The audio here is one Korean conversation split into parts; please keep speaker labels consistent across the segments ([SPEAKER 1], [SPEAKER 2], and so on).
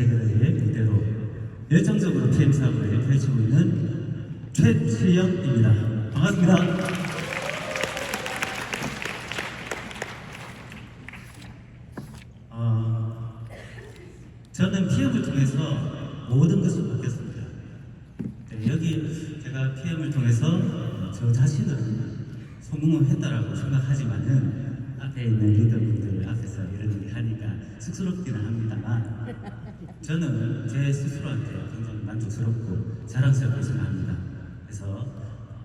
[SPEAKER 1] 세계를 무대로 열정적으로 PM 사업을 펼치고 있는 최수영입니다. 반갑습니다. 어, 저는 PM을 통해서 모든 것을 바뀌었습니다. 네, 여기 제가 PM을 통해서 어, 저 자신은 성공을 했다라고 생각하지만은 앞에 있는 리더분들 앞에서 이런 얘기 하니까 쑥스럽기는 합니다만 저는 제 스스로한테 굉장히 만족스럽고 자랑스럽게 생각합니다. 그래서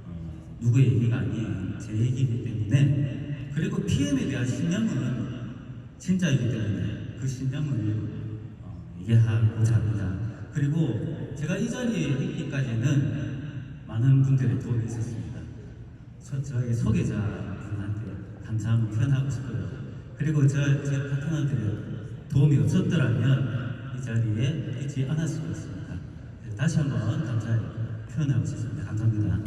[SPEAKER 1] 어, 누구의 얘기가 아닌 제 얘기이기 때문에 그리고 PM에 대한 신념은 진짜이기 때문에 그 신념을 어, 얘기하고자 합니다. 그리고 제가 이 자리에 있기까지는 많은 분들의 도움이 있었습니다. 저, 저의 소개자분한테 감사함을 표현하고 싶고요. 그리고 저, 제 파트너들의 도움이 없었더라면 이 자리에 있지 않았을 것입니다. 다시 한번 감사의 표현하고 싶습니다. 감사합니다.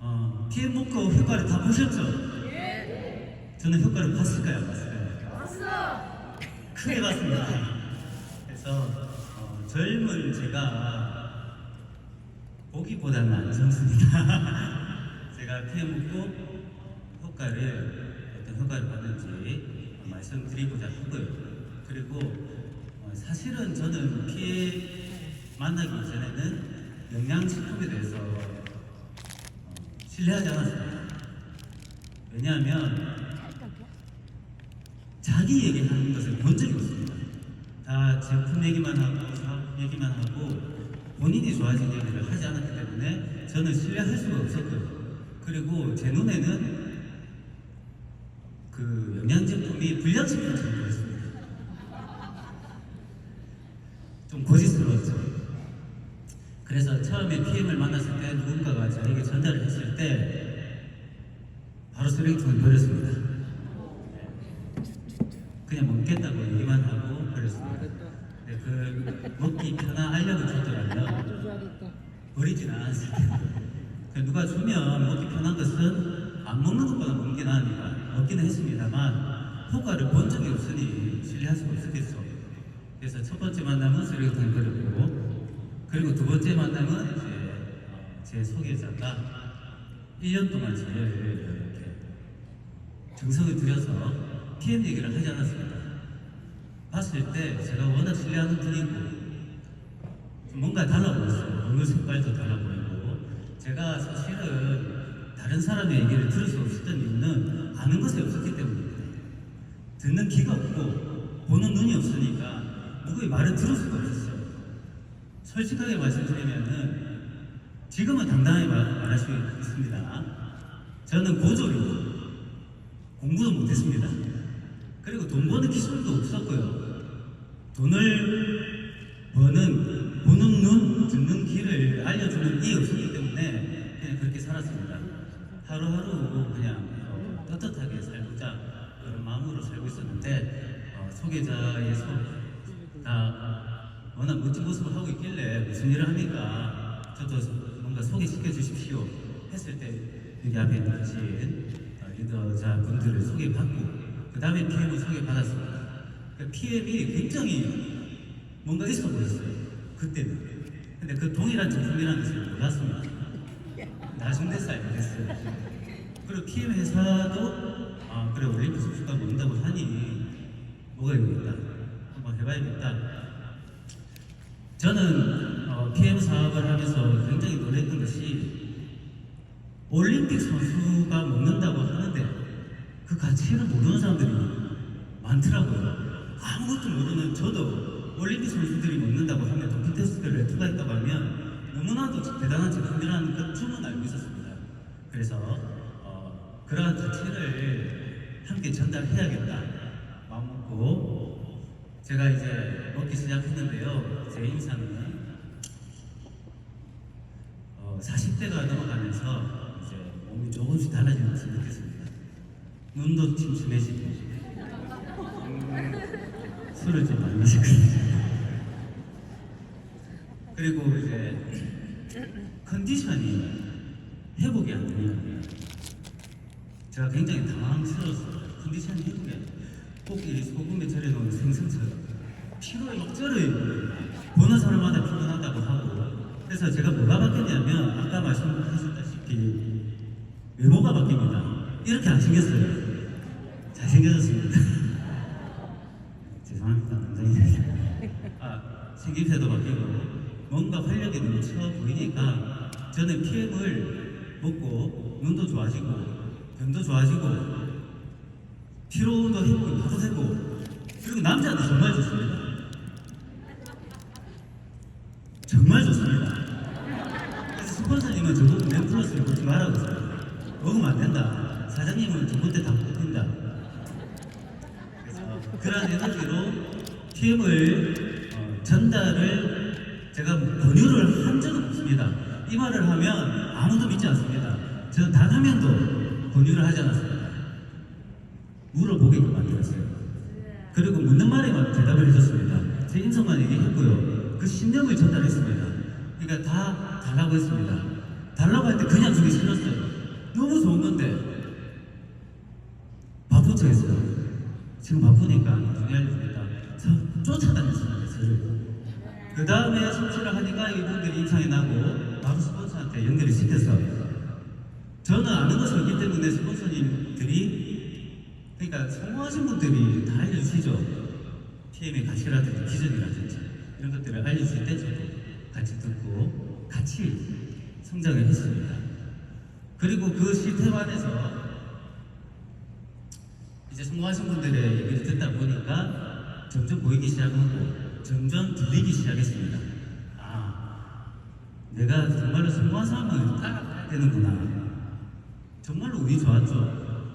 [SPEAKER 1] 어, PM 목표 효과를 다 보셨죠? 저는 효과를 봤을까요? 안 봤을까요?
[SPEAKER 2] 봤어.
[SPEAKER 1] 크게 봤습니다. 제가 보기보다는 안 젊습니다. 제가 PM 목표 효과를 어떤 효과를 받는지 말씀드리고자 하고요. 그리고 어, 사실은 저는 피해 만나기 전에는 영양식품에 대해서 어, 신뢰하지 않았습니다. 왜냐하면 자기 얘기하는 것을 본 적이 없습니다. 다 제품 얘기만 하고 얘기만 하고 본인이 좋아진 얘기를 하지 않았기 때문에 저는 신뢰할 수가 없었고요. 그리고 제 눈에는 그 영양제품이 불량식품처럼 보였습니다. 좀 거짓스러웠죠. 그래서 처음에 PM을 만났을 때 누군가가 저에게 전달을 했을 때 바로 쓰레기통에 버렸습니다. 그냥 먹겠다고 얘기만 하고 버렸습니다. 근데 그 먹기 편한 줬더라면 버리지는 않았을 텐데 그 누가 주면 먹기 편한 것은 안 먹는 것보다 먹는 게 나으니까 먹기는 했습니다만 효과를 본 적이 없으니 신뢰할 수가 없었겠죠. 그래서 첫 번째 만남은 쓰레기통에 버렸고 그리고 두 번째 만남은 이제 어, 제 소개자가 1년 동안 저를 이렇게 정성을 들여서 PM 얘기를 하지 않았습니다. 봤을 때 제가 워낙 신뢰하는 분이고 좀 뭔가 달라 보였어요. 얼굴 색깔도 달라 보이고 제가 사실은 다른 사람의 얘기를 들을 수 없었던 이유는 아는 것이 없었기 때문입니다. 듣는 귀가 없고 보는 눈이 없으니까 누구의 말을 들을 수가 없었어요. 솔직하게 말씀드리면은 지금은 당당하게 말, 말할 수 있습니다. 저는 고졸이고 공부도 못했습니다. 그리고 돈 버는 기술도 없었고요. 돈을 버는 보는 눈, 듣는 귀를 알려주는 이 없었기 때문에 그냥 그렇게 살았습니다. 하루하루 그냥 어, 떳떳하게 살고자 그런 마음으로 살고 있었는데 어, 소개자의 소, 다 워낙 멋진 모습을 하고 있길래 무슨 일을 합니까? 저도 뭔가 소개시켜 주십시오 했을 때 여기 앞에 계신 어, 리더자 분들을 소개받고 그 다음에 PM을 소개받았습니다. 그 PM이 굉장히 뭔가 있어 보였어요. 그때는. 근데 그 동일한 제품이라는 것을 몰랐습니다. 나중 돼서 알게 됐어요. 그리고 PM 회사도 아 그래 올림픽 선수가 먹는다고 하니 뭐가 있겠다. 한번 해봐야겠다. 저는 어, PM 사업을 하면서 굉장히 놀랬던 것이 올림픽 선수가 먹는다고 하는데 그 가치를 모르는 사람들이 많더라고요. 아무것도 모르는 저도 올림픽 선수들이 먹는다고 하면 도핑 테스트를 통과했다고 하면 너무나도 대단한 제품이라는 것쯤은 알고 있었습니다. 그래서 어, 그러한 가치를 함께 전달해야겠다 마음 먹고 제가 이제 먹기 시작했는데요. 제 인상은 어, 40대가 넘어가면서 이제 몸이 조금씩 달라지는 것을 느꼈습니다. 눈도 침침해지고 음, 술을 좀 많이 마셨거든요. 그리고 이제 컨디션이 회복이 안 됩니다. 제가 굉장히 당황스러웠어요. 컨디션이 회복이 안 돼요. 꼭이 소금에 절여놓은 생선처럼 피로 일절을 보는 사람마다 피곤하다고 하고 그래서 제가 뭐가 바뀌었냐면 아까 말씀하셨다시피 외모가 바뀝니다. 이렇게 안 생겼어요. 잘생겨졌습니다. 죄송합니다. 아, 생김새도 바뀌고 뭔가 활력이 넘쳐 보이니까 저는 PM을 먹고 눈도 좋아지고 병도 좋아지고 피로도 회복이 바로 되고 그리고 남자한테 정말 좋습니다. 정말 좋습니다. 그래서 스폰서님은 저보고 멘플러스를 먹지 말라고 했어요. 먹으면 안 된다. 사장님은 두 번째 다 뽑힌다. 그런 에너지로 TM을 어, 전달을 제가 권유를 한 적은 없습니다. 이 말을 하면 아무도 믿지 않습니다. 저는 단 한 명도 권유를 하지 않았습니다. 물어보게끔 만들었어요. 그리고 묻는 말에만 대답을 해줬습니다. 제 인성만 얘기했고요. 그 신념을 전달했습니다. 그러니까 다 달라고 했습니다. 달라고 할 때 그냥 주기 싫었어요. 너무 좋은 건데 바쁜 척 했어요. 지금 바쁘니까 나중에 알려주니까 저 쫓아다녔습니다. 저를. 그 다음에 성취를 하니까 이분들이 인상이 나고 바로 스폰서한테 연결이 시켜서 저는 아는 것이 없기 때문에 스폰서님들이 그러니까 성공하신 분들이 다 알려주시죠. PM의 가치라든지 비전이라든지 이런 것들을 알려주실 때 저도 같이 듣고 같이 성장을 했습니다. 그리고 그 시스템 안에서 이제 성공하신 분들의 얘기를 듣다 보니까 점점 보이기 시작하고 점점 들리기 시작했습니다. 아, 내가 정말로 성공한 사람을 따라가야 되는구나. 정말로 운이 좋았죠.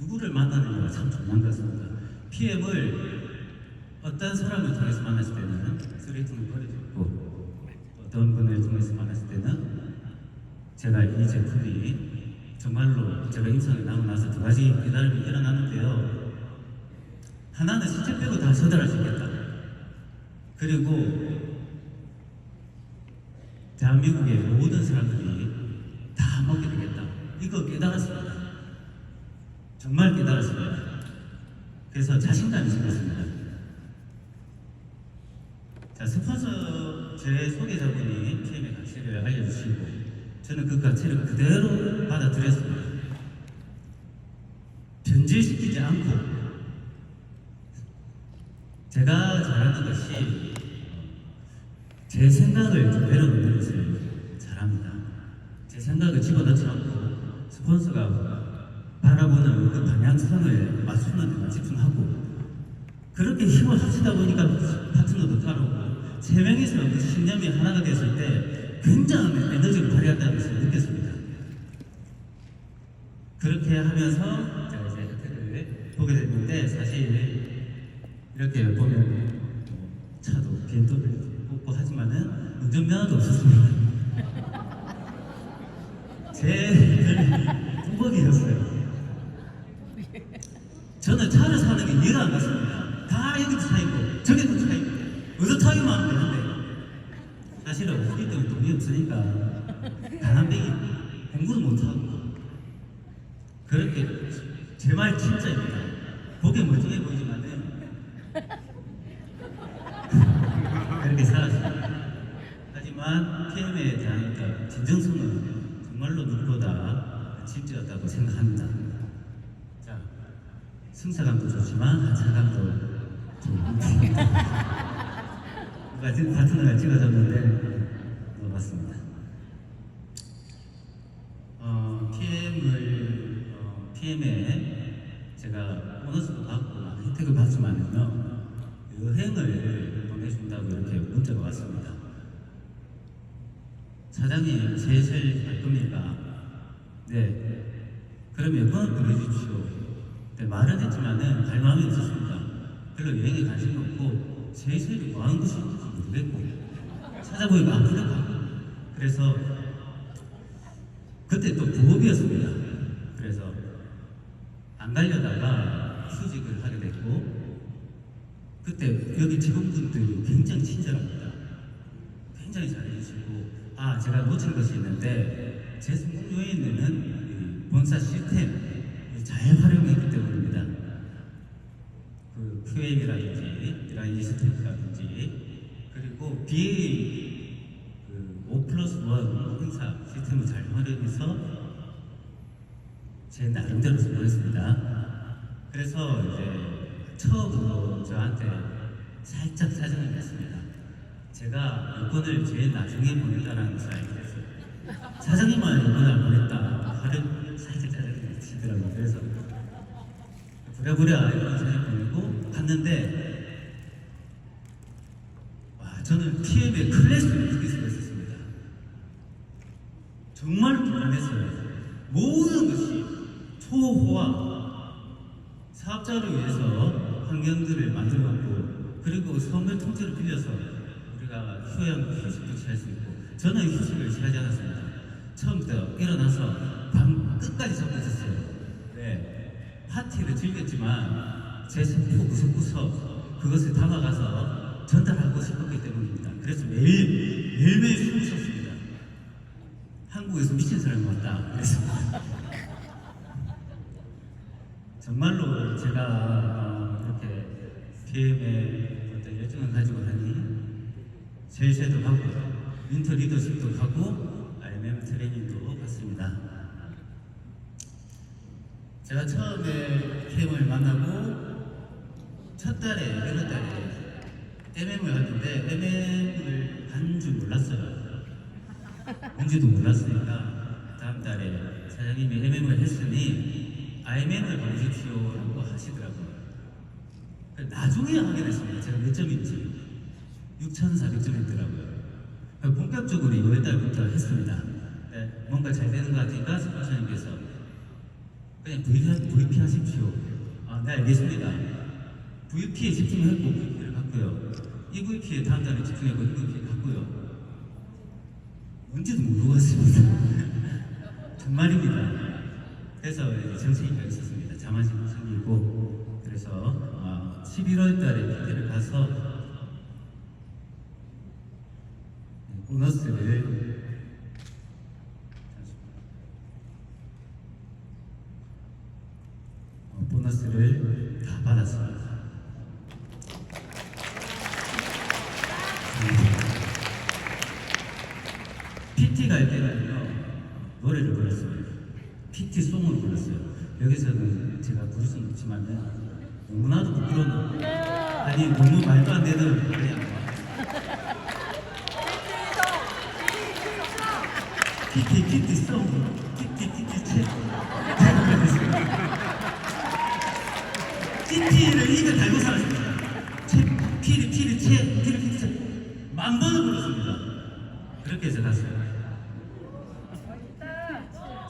[SPEAKER 1] 누구를 만나느냐가 참 중요한 것 같습니다. PM을 어떤 사람을 통해서 만났을 때는 쓰레기통을 버려줬고 어떤 분을 통해서 만났을 때는 제가 이 제품이 정말로 제가 임상에 나고 나서 두 가지 깨달음이 일어났는데요. 하나는 신체 빼고 다 있겠다. 그리고 대한민국의 모든 사람들이 다 먹게 되겠다. 이거 깨달았습니다. 정말 깨달았습니다. 그래서 자신감이 생겼습니다. 자, 스폰서 제 소개자분이 PM의 가치를 알려주시고 저는 그 가치를 그대로 받아들였습니다. 변질시키지 않고 제가 잘하는 것이 제 생각을 좀 내려놓는 것을 잘합니다. 제 생각을 집어넣지 않고 스폰서가 바라보는 그 방향성을 맞추는 데만 집중하고 그렇게 힘을 합치다 보니까 파트너도 따르고 세 명이서 그 신념이 하나가 됐을 때 굉장한 에너지를 발휘한다는 것을 느꼈습니다. 그렇게 하면서 제가 이제 혜택을 보게 됐는데 사실 이렇게 보면 차도 비엔도를 뽑고 하지만은 운전면허도 없었습니다. 제 꿈벅이었어요. 저는 차를 사는 게 이해가 안 갔습니다. 다 여기도 차 있고 저기도 차 있고 어디서 하면 되는데 사실은 우리 때문에 돈이 없으니까 가난뱅이 공부도 못하고 그렇게 제 말 진짜입니다. 보기엔 멀쩡해 보이지만은 그렇게 살았습니다. 하지만 PM에 대한 그 진정성은 정말로 누구보다 진지하다고 생각합니다. 자, 승차감도 좋지만 하차감도 지금 파트너가 찍어줬는데 먹어봤습니다. 어, PM을 어, PM에 제가 보너스도 받고 많은 혜택을 받지만은요 여행을 보내준다고 이렇게 문자가 왔습니다. 사장님 세실 갈 겁니까? 네. 그럼 여권 보내주십시오. 네, 말은 했지만은 갈 마음이 없었습니다. 별로 여행에 관심이 없고 뭐 하는 곳인지 모르겠고 찾아보니까 아프더라고요. 그래서 그때 또 부업이었습니다. 그래서 안 가려다가 수직을 하게 됐고 그때 여기 직원분들이 굉장히 친절합니다. 굉장히 잘해주시고 아 제가 놓친 것이 있는데 제 성공 요인에는 이 본사 시스템을 잘 활용했기 때문입니다. 그 QM이라든지 이런 시스템이라든지 그리고 BA 그5 플러스 1 행사 시스템을 잘 활용해서 제 나름대로 성공했습니다. 그래서 이제 처음으로 저한테 살짝 짜증을 냈습니다. 제가 요건을 제일 나중에 보낸다는 것을 알게 됐어요. 사장님만 요건 안 보냈다. 화를 살짝 짜증을 내시더라고요. 그래서 부랴부랴 이런 사진 보내고 갔는데 와 저는 PM의 클래스를 수가 있었습니다. 정말 불안했어요. 모든 것이 초호화 사업자를 위해서 환경들을 만들어갖고 그리고 선물 통째로 빌려서 우리가 휴양 휴식도 취할 수 있고 저는 휴식을 취하지 않았습니다. 처음부터 일어나서 밤 끝까지 잡고 있었어요. 네, 파티를 즐겼지만 제 생포 구석구석 그것을 담아가서 전달하고 싶었기 때문입니다. 그래서 매일 매일매일 숨을 쉬었습니다. 한국에서 미친 사람 같다. 그래서 정말로 제가 어, 이렇게 PM의 어떤 열정을 가지고 하니 셀세도 가고 윈터 리더십도 가고 RMM 트레이닝도 갔습니다. 제가 처음에 PM을 만나고 첫 달에 1월 달에 MM을 갔는데 MM을 간줄 몰랐어요. 뭔지도 몰랐으니까 다음 달에 사장님이 MM을 했으니 IMM을 보내십시오라고 하시더라고요. 그 나중에 확인했습니다. 제가 몇 점인지 6,400점 했더라고요. 본격적으로 2월 달부터 했습니다. 네, 뭔가 잘 되는 것 같으니까 스포츠님께서 그냥 VP, 하십시오. 아, 네 알겠습니다. VP에 집중했고 VP를 갔고요. EVP에 다음 달에 집중했고 EVP 갔고요. 뭔지도 모르고 왔습니다. 정말입니다. 그래서 정신이가 있었습니다. 자만심도 생기고 그래서 어, 11월 달에 PT를 가서 네, 보너스를 어, 보너스를 다 받았습니다. PT 갈 때는요 노래를 불렀어요. PT 송을 불렀어요. 여기서는 제가 부를 수는 없지만 너무나도 부끄러운 아니 너무 말도 안 되는 노래 안 봐. PT PT 송 PT PT 책 PT를 입에 달고 살았습니다. 책 피리 피리 채 피리 피리 채만 번을 불렀습니다. 그렇게 해서 갔어요.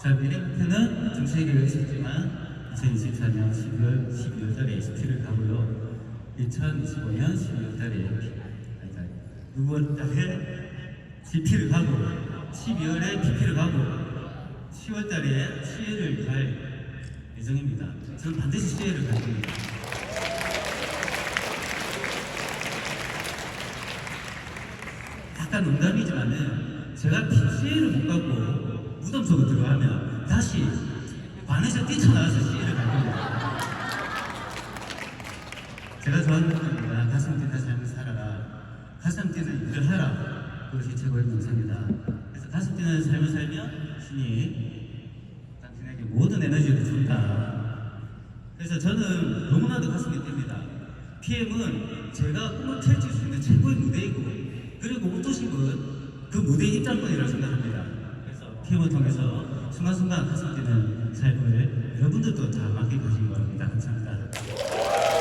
[SPEAKER 1] 자, 미래표는 정식이가 있었지만 2024년 12월 12월 달에 ST를 가고요. 2025년 12월 달에 6월 달에 GP를 가고 12월에 PP를 가고 10월 달에 CA를 갈 예정입니다. 저는 반드시 CA를 갈 겁니다. 약간 농담이지만은 제가 PCA를 못 가고 무덤 속으로 들어가면 다시 관에서 뛰쳐나와서 CA를 갈 겁니다. 제가 좋아하는 겁니다. 가슴 뛰는 삶을 살아라. 가슴 뛰는 일을 하라. 그것이 최고의 명사입니다. 그래서 가슴 뛰는 삶을 살면 신이 당신에게 모든 에너지를 준다. 그래서 저는 너무나도 가슴이 뜁니다. PM은 제가 꿈을 펼칠 수 있는 최고의 무대이고 그리고 오토십은 그 무대의 입장권이라고 생각합니다. 그래서 PM을 통해서 순간순간 가슴 뛰는 삶을 여러분들도 다 맡게 되시기 바랍니다. 감사합니다.